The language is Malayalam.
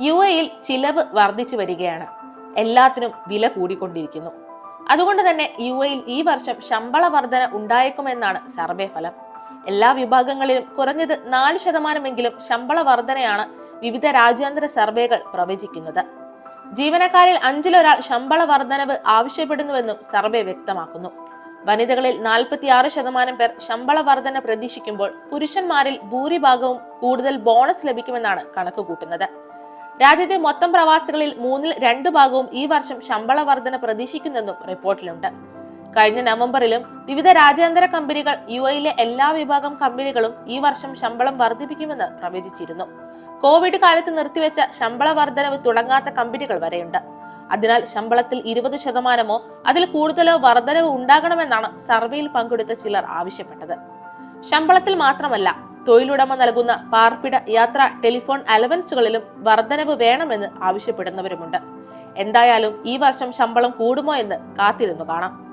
യു എയിൽ ചിലവ് വർദ്ധിച്ചു വരികയാണ്. എല്ലാത്തിനും വില കൂടിക്കൊണ്ടിരിക്കുന്നു. അതുകൊണ്ട് തന്നെ യു എയിൽ ഈ വർഷം ശമ്പള വർധന ഉണ്ടായേക്കുമെന്നാണ് സർവേ ഫലം. എല്ലാ വിഭാഗങ്ങളിലും കുറഞ്ഞത് നാല് ശതമാനമെങ്കിലും ശമ്പള വർധനയാണ് വിവിധ രാജ്യാന്തര സർവേകൾ പ്രവചിക്കുന്നത്. ജീവനക്കാരിൽ അഞ്ചിലൊരാൾ ശമ്പള വർധനവ് ആവശ്യപ്പെടുന്നുവെന്നും സർവേ വ്യക്തമാക്കുന്നു. വനിതകളിൽ നാൽപ്പത്തിയാറ് ശതമാനം പേർ ശമ്പള വർധന പ്രതീക്ഷിക്കുമ്പോൾ പുരുഷന്മാരിൽ ഭൂരിഭാഗവും കൂടുതൽ ബോണസ് ലഭിക്കുമെന്നാണ് കണക്ക് കൂട്ടുന്നത് രാജ്യത്തെ മൊത്തം പ്രവാസികളിൽ മൂന്നിൽ രണ്ട് ഭാഗവും ഈ വർഷം ശമ്പള വർധന പ്രതീക്ഷിക്കുന്നെന്നും റിപ്പോർട്ടിലുണ്ട്. കഴിഞ്ഞ നവംബറിലും വിവിധ രാജ്യാന്തര കമ്പനികൾ യു എയിലെ എല്ലാ വിഭാഗം കമ്പനികളും ഈ വർഷം ശമ്പളം വർദ്ധിപ്പിക്കുമെന്ന് പ്രവചിച്ചിരുന്നു. കോവിഡ് കാലത്ത് നിർത്തിവെച്ച ശമ്പള വർധനവ് തുടങ്ങാത്ത കമ്പനികൾ വരെയുണ്ട്. അതിനാൽ ശമ്പളത്തിൽ ഇരുപത് ശതമാനമോ അതിൽ കൂടുതലോ വർധനവ് ഉണ്ടാകണമെന്നാണ് സർവേയിൽ പങ്കെടുത്ത ചിലർ ആവശ്യപ്പെട്ടത്. ശമ്പളത്തിൽ മാത്രമല്ല തൊഴിലുടമ നൽകുന്ന പാർപ്പിട യാത്ര ടെലിഫോൺ അലവൻസുകളിലും വർധനവ് വേണമെന്ന് ആവശ്യപ്പെടുന്നവരുമുണ്ട്. എന്തായാലും ഈ വർഷം ശമ്പളം കൂടുമോ എന്ന് കാത്തിരുന്നു കാണാം.